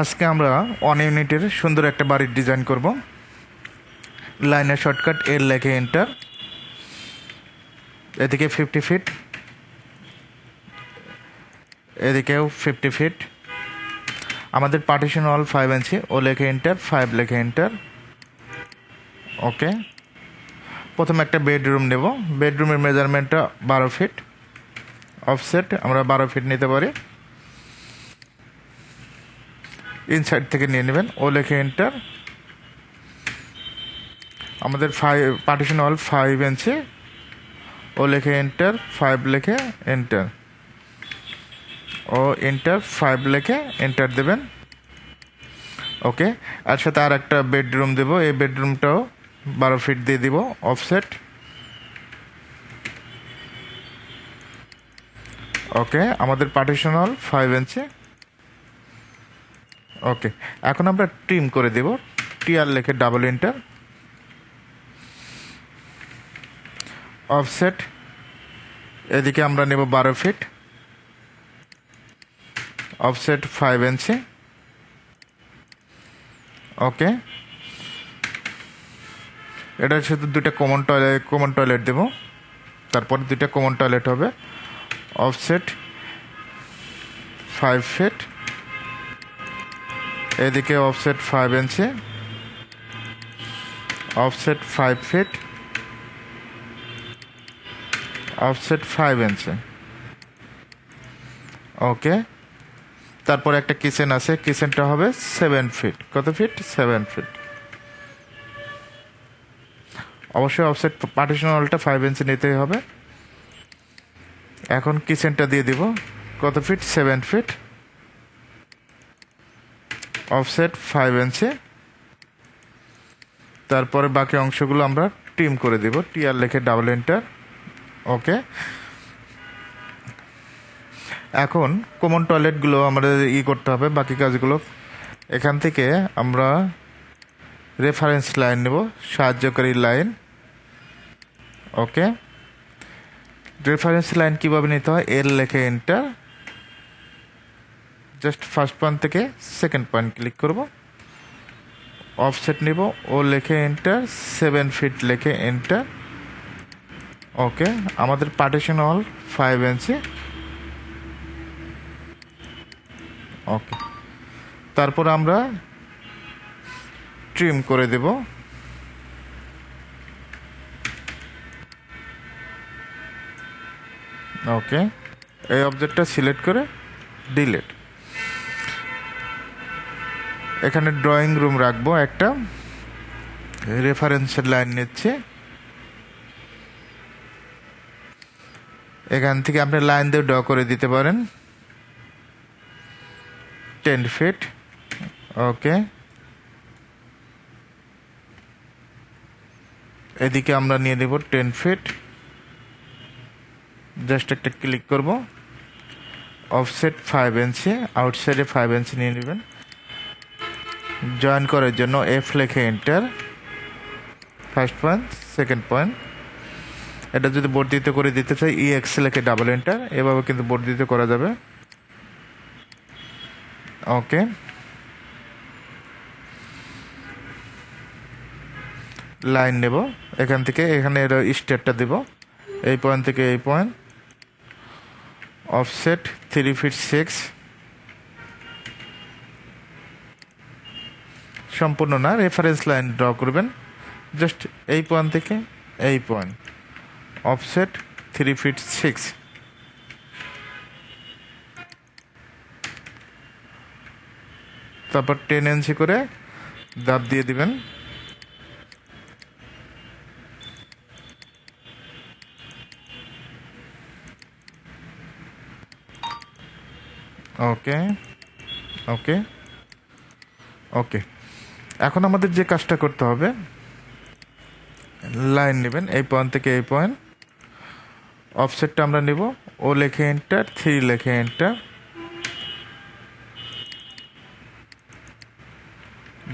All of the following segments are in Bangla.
আজকে আমরা ওয়ান ইউনিটের সুন্দর একটা বাড়ির ডিজাইন করব। লাইনের শর্টকাট এর লেখে এন্টার এদিকে ফিফটি ফিট এদিকেও ফিফটি ফিট আমাদের partition all five inch O লেখে এন্টার ফাইভ লেখে এন্টার ওকে প্রথমে একটা বেডরুম নেব। বেডরুমের মেজারমেন্টটা বারো ফিট অফসেট আমরা বারো ফিট নিতে পারি। ইনসাইড থেকে নিয়ে নেবেন। ও লেখে এন্টার আমাদের five partition all five inch O লেখে এন্টার ফাইভ লেখে এন্টার ও এন্টার ফাইভ লেখে এন্টার দেবেন। ওকে আর সাথে আর একটা বেডরুম দেব। এই বেডরুমটাও বারো ফিট দিয়ে দিব অফসেট ওকে আমাদের পার্টিশন হল ফাইভ ইঞ্চি ওকে এখন আমরা ট্রিম করে দেব। টিআর লেখে ডাবল এন্টার অফসেট এদিকে আমরা নেব বারো feet offset five inch okay এটার সাথে দুইটা কমন টয়লেট কমন টয়লেট দেবো। তারপরে দুইটা কমন টয়লেট হবে। অফসেট ফাইভ ফিট এদিকে offset five inch offset five feet offset five inch okay তারপর একটা কিচেন আছে কিচেনটা হবে সেভেন ফিট কত ফিট সেভেন ফিট অবশ্যই অফসেট পার্টিশন হলটা ফাইভ ইঞ্চি নিতেই হবে। এখন কিচেনটা দিয়ে দিব। কত feet seven feet offset five inch তারপরে বাকি অংশগুলো আমরা টিম করে দিব। টিআর লেখে ডাবল এন্টার ওকে এখন কমন টয়লেটগুলো আমাদের ই করতে হবে, বাকি কাজগুলো। এখান থেকে আমরা রেফারেন্স লাইন নেব, সাহায্যকারী লাইন ওকে রেফারেন্স লাইন কীভাবে নিতে হয়? এল লেখে এন্টার জাস্ট ফার্স্ট পয়েন্ট থেকে সেকেন্ড পয়েন্ট ক্লিক করব। অফসেট নেব ও লেখে এন্টার সেভেন ফিট লেখে এন্টার ওকে আমাদের পার্টিশন হল ফাইভ ইঞ্চি ওকে তারপর আমরা ট্রিম করে দেব। ওকে এই অবজেক্টটা সিলেক্ট করে ডিলেট এখানে ড্রয়িং রুম রাখব একটা। রেফারেন্সের লাইন নিচ্ছে। এখান থেকে আপনি লাইন দিয়ে ড্র করে দিতে পারেন। টেন ফিট ওকে এদিকে আমরা নিয়ে নেব টেন ফিট জাস্ট একটা ক্লিক করব। অফসেট ফাইভ ইঞ্চি আউটসাইডে ফাইভ ইঞ্চি নিয়ে নেবেন। জয়েন করার জন্য এফ লেখে enter first point second point এটা যদি বর্ধিত করে দিতে চাই ই এক্স লেখে ডাবল এন্টার এভাবে কিন্তু বর্ধিত করা যাবে। ওকে লাইন নেব, এখান থেকে এখানে এর স্টেটটা দেব। এই পয়েন্ট থেকে এই point offset three feet six সম্পূর্ণ না রেফারেন্স লাইন ড্র করবেন। জাস্ট এই পয়েন্ট থেকে এই point offset three feet six তারপর টেন ইঞ্চি করে দাঁত দিয়ে দিবেন। ওকে ওকে ওকে এখন আমাদের যে কাজটা করতে হবে লাইন নেবেন, এই পয়েন্ট থেকে এই পয়েন্ট অফসেটটা আমরা নেব, ও লেখে এন্টার থ্রি লেখে এন্টার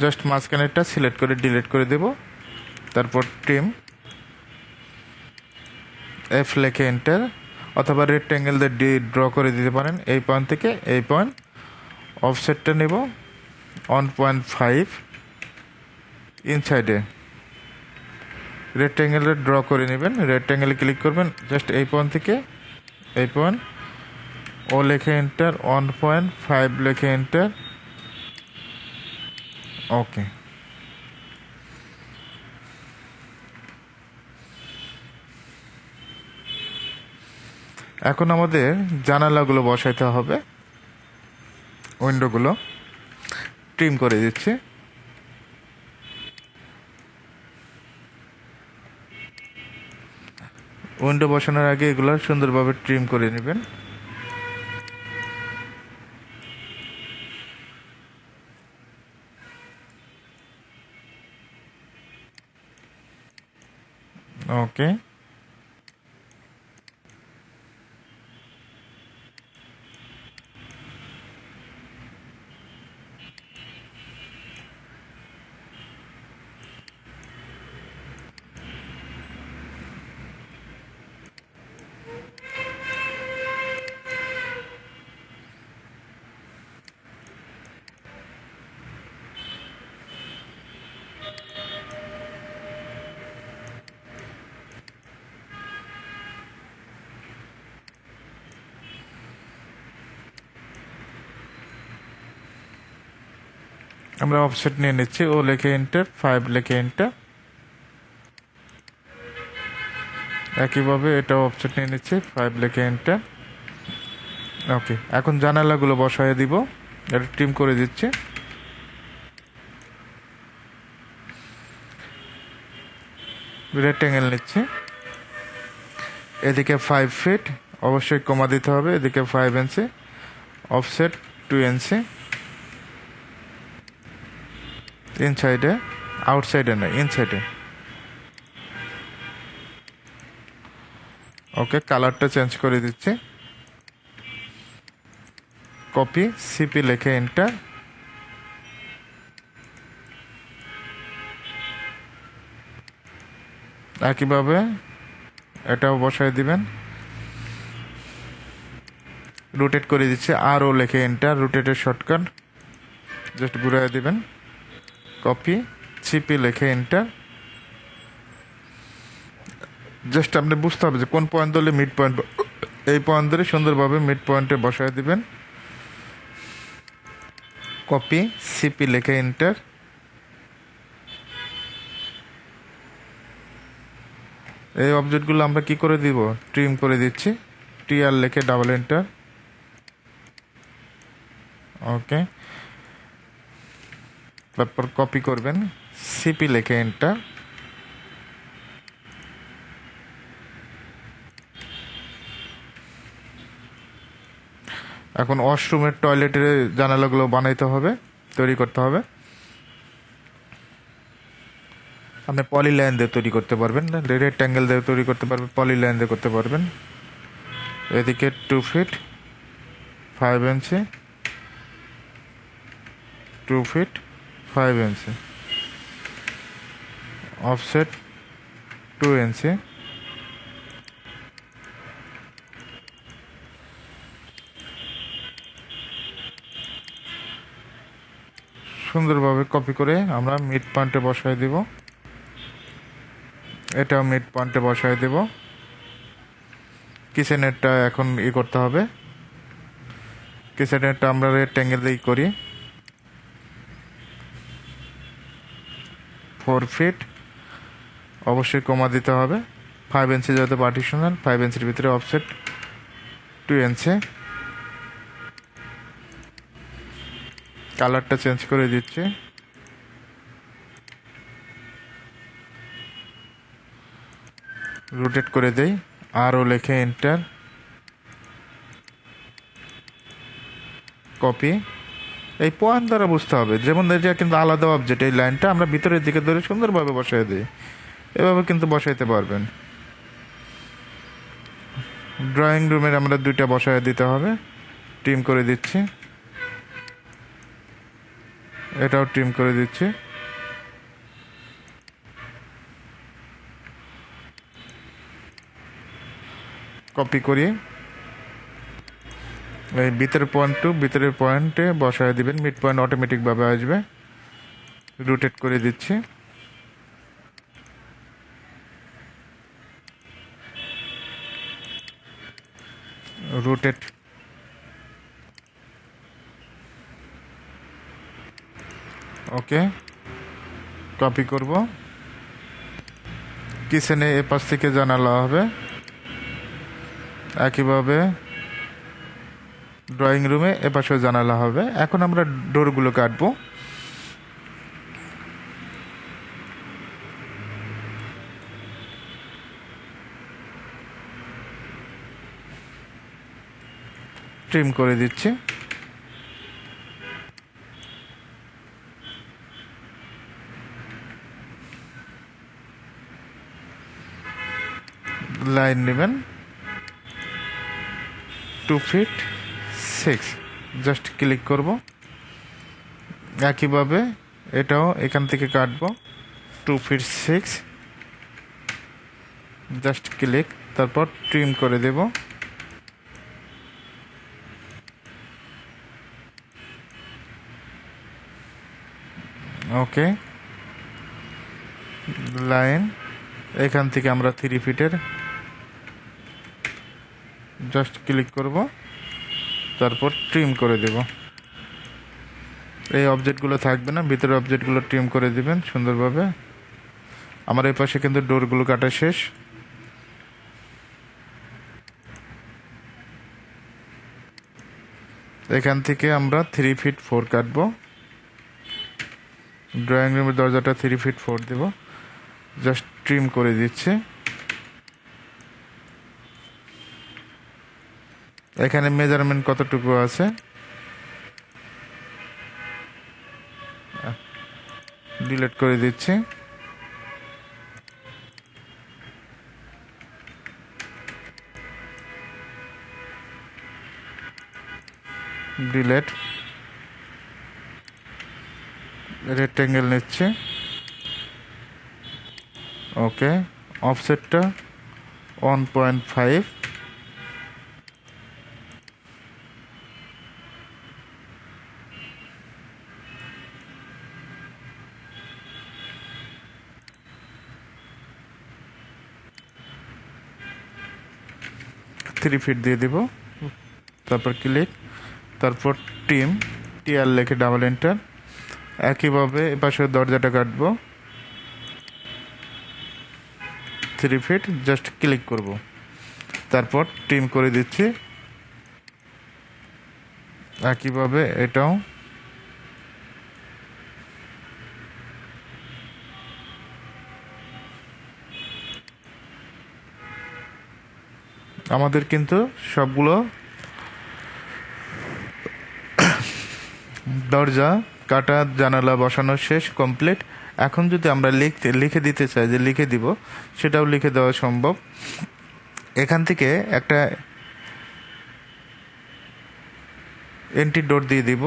জাস্ট মাঝখানেরটা সিলেক্ট করে ডিলিট করে দেব, তারপর টিম এফ লেখে এন্টার অথবা রেক্ট্যাঙ্গেল দিয়ে ডি ড্র করে দিতে পারেন, এই পয়েন্ট থেকে এই পয়েন্ট অফসেটটা নেব ওয়ান পয়েন্ট ফাইভ ইনসাইডে রেক্ট্যাঙ্গেলে ড্র করে নেবেন। রেক্ট্যাঙ্গেলে ক্লিক করবেন। জাস্ট এই পয়েন্ট থেকে এই পয়েন্ট ও লেখে এন্টার ওয়ান পয়েন্ট ফাইভ লেখে এন্টার ওকে এখন আমাদের জানালাগুলো বসাইতে হবে। উইন্ডোগুলো ট্রিম করে দিচ্ছি। উইন্ডো বসানোর আগে এগুলো সুন্দরভাবে ট্রিম করে নেবেন। ওকে আমরা অফসেট নিয়ে নিচ্ছি, ও লেখে এন্টার ফাইভ লেখে এন্টার একইভাবে এটা অফসেট নিয়ে নিচ্ছি ফাইভ লেখে এন্টার ওকে এখন জানালাগুলো বসায় দিব, এটা টিম করে দিচ্ছি। রেক্টেঙ্গেল নিচ্ছি। এদিকে ফাইভ ফিট অবশ্যই কমা দিতে হবে, এদিকে five inch offset two inch ইনসাইডে আউটসাইডে না ইনসাইডে ওকে কালারটা চেঞ্জ করে দিচ্ছি. কপি সিপি লেখে এন্টার একইভাবে এটাও বসায় দিবেন। রোটেট করে দিচ্ছে আর ও লেখে এন্টার রোটেটের শর্টকাট জাস্ট ঘুরাই দিবেন। কপি সিপি লেখে এন্টার জাস্ট আপনি বুঝতে হবে যে কোন পয়েন্ট ধরলে মিড পয়েন্ট এই পয়েন্ট ধরে সুন্দরভাবে মিড পয়েন্টে বসায় দিবেন। কপি সিপি লেখে এন্টার এই অবজেক্টগুলো আমরা কি করে দিব? ট্রিম করে দিচ্ছি। টিআর লেখে ডাবল এন্টার ওকে তারপর কপি করবেন সিপি লেখে এন্টার এখন ওয়াশরুমের টয়লেটের জানালাগুলো বানাইতে হবে, তৈরি করতে হবে। আপনি পলি লাইন দিয়ে তৈরি করতে পারবেন রেক্ট্যাঙ্গেল দিয়ে তৈরি করতে পারবেন পলি লাইন দিয়ে করতে পারবেন। এদিকে two feet five inch two feet five inch offset two inch সুন্দরভাবে কপি করে আমরা মিড পয়েন্টে বসাই দিব। এটাও মিড পয়েন্টে বসাই দেব। কিচেনেরটা এখন ই করতে হবে। কিচেনেরটা আমরা রেক্ট্যাঙ্গেল দিয়েই করি। ফোর ফিট অবশ্যই কমা দিতে হবে। ফাইভ ইঞ্চি যেহেতু পার্টিশনাল ফাইভ ইঞ্চির ভিতরে অফসেট টু ইঞ্চি কালারটা চেঞ্জ করে দিচ্ছি। রোটেট করে দেই, আরও লেখে এন্টার কপি এই পয়েন্ট দ্বারা বুঝতে হবে। যেমন এটা কিন্তু আলাদা অবজেক্ট এই লাইনটা আমরা ভিতরের দিকে ধরে সুন্দরভাবে বসাই দিই। এভাবে কিন্তু বসাইতে পারবেন। ড্রয়িং রুমের আমরা দুইটা বসায় দিতে হবে। টিম করে দিচ্ছি। এটাও টিম করে দিচ্ছি। কপি করি। এই ভিতরের পয়েন্ট টু ভিতরের পয়েন্টে বসায় দিবেন। মিড পয়েন্ট অটোমেটিকভাবে আসবে। রোটেট করে দিচ্ছি। রোটেট ওকে কপি করব। কিচেনে এ পাশ থেকে জানালা হবে। একইভাবে ড্রয়িং রুমে এ পাশেও জানালা হবে। এখন আমরা ডোরগুলো কাটবো। ট্রিম করে দিচ্ছি। লাইন নেবেন। Two feet six just click করব। একইভাবে এটাও এখান থেকে কাটবো। Two feet six just click তারপর ট্রিম করে দেব। ওকে লাইন এখান থেকে আমরা থ্রি ফিটের জাস্ট ক্লিক করব। তারপর ট্রিম করে দেব। এই অবজেক্টগুলো থাকবে না ভিতরে অবজেক্টগুলো ট্রিম করে দিবেন সুন্দরভাবে। আমার এই পাশে কিন্তু ডোরগুলো কাটা শেষ। এখান থেকে আমরা থ্রি ফিট ফোর কাটবো। ড্রয়িং রুমের দরজাটা থ্রি ফিট ফোর দেব। জাস্ট ট্রিম করে দিচ্ছে। এখানে মেজারমেন্ট কতটুকু আছে? ডিলেট করে দিচ্ছি। ডিলেট রেক্টেঙ্গেল নিচ্ছে। Okay অফসেটটা one point five three feet দিয়ে দিব। তারপর ক্লিক তারপর টিম টিআর লেখে ডাবল এন্টার একইভাবে এপাশে দরজাটা কাটবো। থ্রি ফিট জাস্ট ক্লিক করব। তারপর টিম করে দিচ্ছি। একইভাবে এটাও। আমাদের কিন্তু সবগুলো দরজা, কাটা, জানালা বসানো শেষ কমপ্লিট এখন যদি আমরা লিখতে, লিখে দিতে চাই যে লিখে দিব, সেটাও লিখে দেওয়া সম্ভব। এখান থেকে একটা এন্ট্রি ডোর দিয়ে দিব।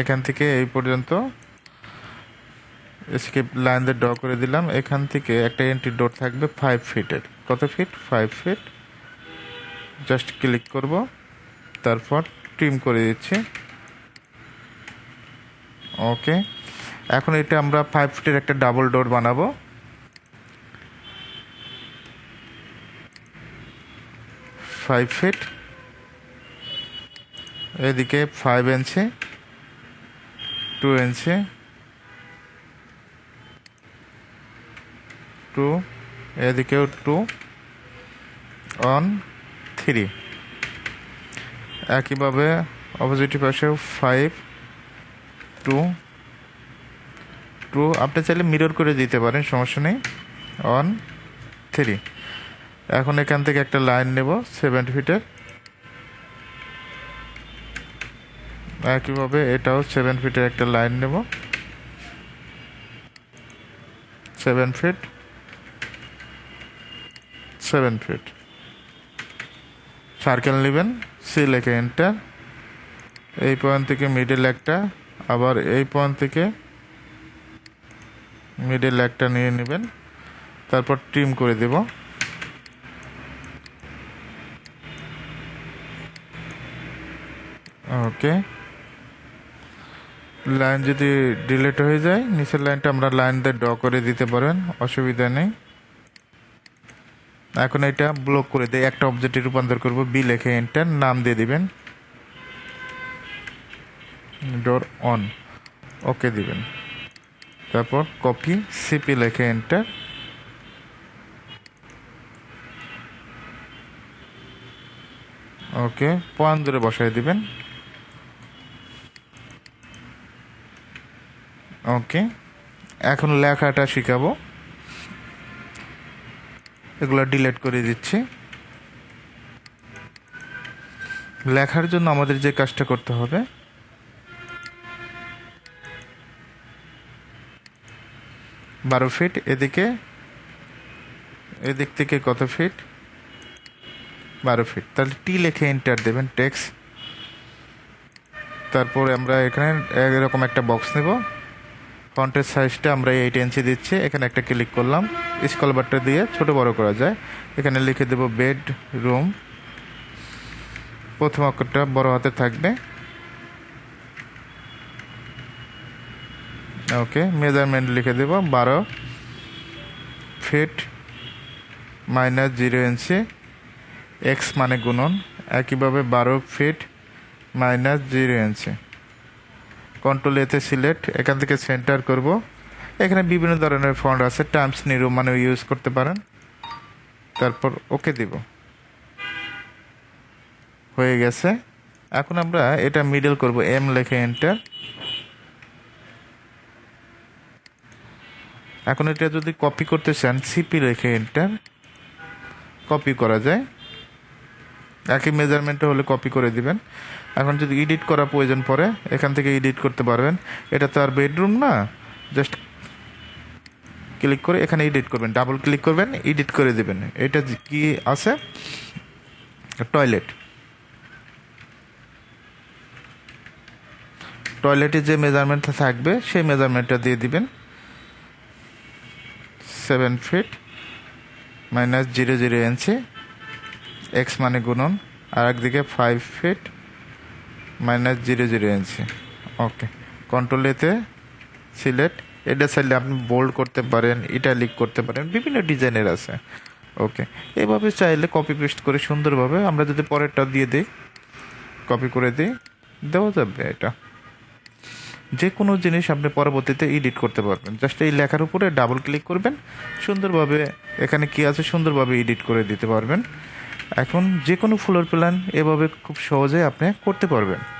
এখান থেকে এই পর্যন্ত। স্কেপ লাইন দিয়ে ড্র করে দিলাম। এখান থেকে একটা এন্ট্রি ডোর থাকবে ফাইভ ফিটের কত feet five feet just click করব। তারপর ট্রিম করে দিচ্ছি। ওকে এখন এটা আমরা ফাইভ ফিটের একটা ডাবল ডোর বানাবো। ফাইভ ফিট এদিকে five inch two inch two এদিকেও টু অন থ্রি একইভাবে অপোজিট পাশেও ফাইভ টু টু আপনি চাইলে মিরর করে দিতে পারেন, সমস্যা নেই। অন থ্রি এখন এখান থেকে একটা লাইন নেব সেভেন ফিটের একইভাবে এটাও সেভেন ফিটের একটা লাইন নেব। Seven feet seven feet circle নেবেন সি লেখে এন্টার এই পয়েন্ট থেকে মিডিল একটা, আবার এই পয়েন্ট থেকে মিডিল একটা নিয়ে নেবেন। তারপর ট্রিম করে দেব। ওকে লাইন যদি ডিলেট হয়ে যায়, নিচের লাইনটা আমরা লাইন দিয়ে ড করে দিতে পারেন, অসুবিধা নেই। এখন এটা ব্লক করে দিয়ে একটা অবজেক্টে রূপান্তর করব বি লেখে এন্টার নাম দিয়ে দিবেন। ডোর অন ওকে দিবেন। তারপর কপি সিপি লেখে এন্টার ওকে পয়েন্ট ধরে বসায় দিবেন। ওকে এখন লেখাটা শিখাবো। এগুলো ডিলিট করে দিচ্ছি। লেখার জন্য আমাদের যে কাজটা করতে হবে, বারো ফিট এদিকে, এদিক থেকে কত ফিট বারো ফিট তাহলে টি লেখে এন্টার দেবেন টেক্স তারপরে আমরা এখানে এরকম একটা বক্স নেব। ফন্টের সাইজটা আমরা এইট ইঞ্চি দিচ্ছি। এখানে একটা ক্লিক করলাম। স্কল বারটা দিয়ে ছোট বড় করা যায়। এখানে লিখে দেব বেড রুম প্রথম অক্ষরটা বড় হাতে থাকবে। ওকে মেজারমেন্ট লিখে দেব বারো। Feet minus zero inch X মানে গুণন। একইভাবে বারো feet minus zero inch control এতে সিলেক্ট এখান থেকে সেন্টার করব। এখানে বিভিন্ন ধরনের ফন্ড আছে টাইমস নিরু মানে ইউজ করতে পারেন। তারপর ওকে দিব। হয়ে গেছে। এখন আমরা এটা মিডল করব এম লেখে এন্টার এখন এটা যদি কপি করতে চান সিপি লেখে এন্টার কপি করা যায়। একই মেজারমেন্টে হলে কপি করে দিবেন। এখন যদি এডিট করা প্রয়োজন পড়ে, এখান থেকে এডিট করতে পারবেন। এটা তো আর বেডরুম না। জাস্ট ক্লিক করে এখানে এডিট করবেন। ডাবল ক্লিক করবেন এডিট করে দেবেন। এটা কি আছে? টয়লেট টয়লেটে যে মেজারমেন্টটা থাকবে, সেই মেজারমেন্টটা দিয়ে দিবেন। Seven feet minus zero zero inch X মানে গুণন, আর একদিকে five feet minus zero zero inch okay control এতে সিলেক্ট এটা চাইলে আপনি বোল্ড করতে পারেন ইটালিক করতে পারেন, বিভিন্ন ডিজাইনের আছে। ওকে এভাবে চাইলে কপি পেস্ট করে সুন্দরভাবে আমরা যদি পরেরটা দিয়ে দিই কপি করে দিই, দেওয়া যাবে এটা। যে কোনো জিনিস আপনি পরবর্তীতে এডিট করতে পারবেন। জাস্ট এই লেখার উপরে ডাবল ক্লিক করবেন, সুন্দরভাবে এখানে কি আছে, সুন্দরভাবে এডিট করে দিতে পারবেন। এখন যে কোনো ফ্লোর প্ল্যান এভাবে খুব সহজে আপনি করতে পারবেন।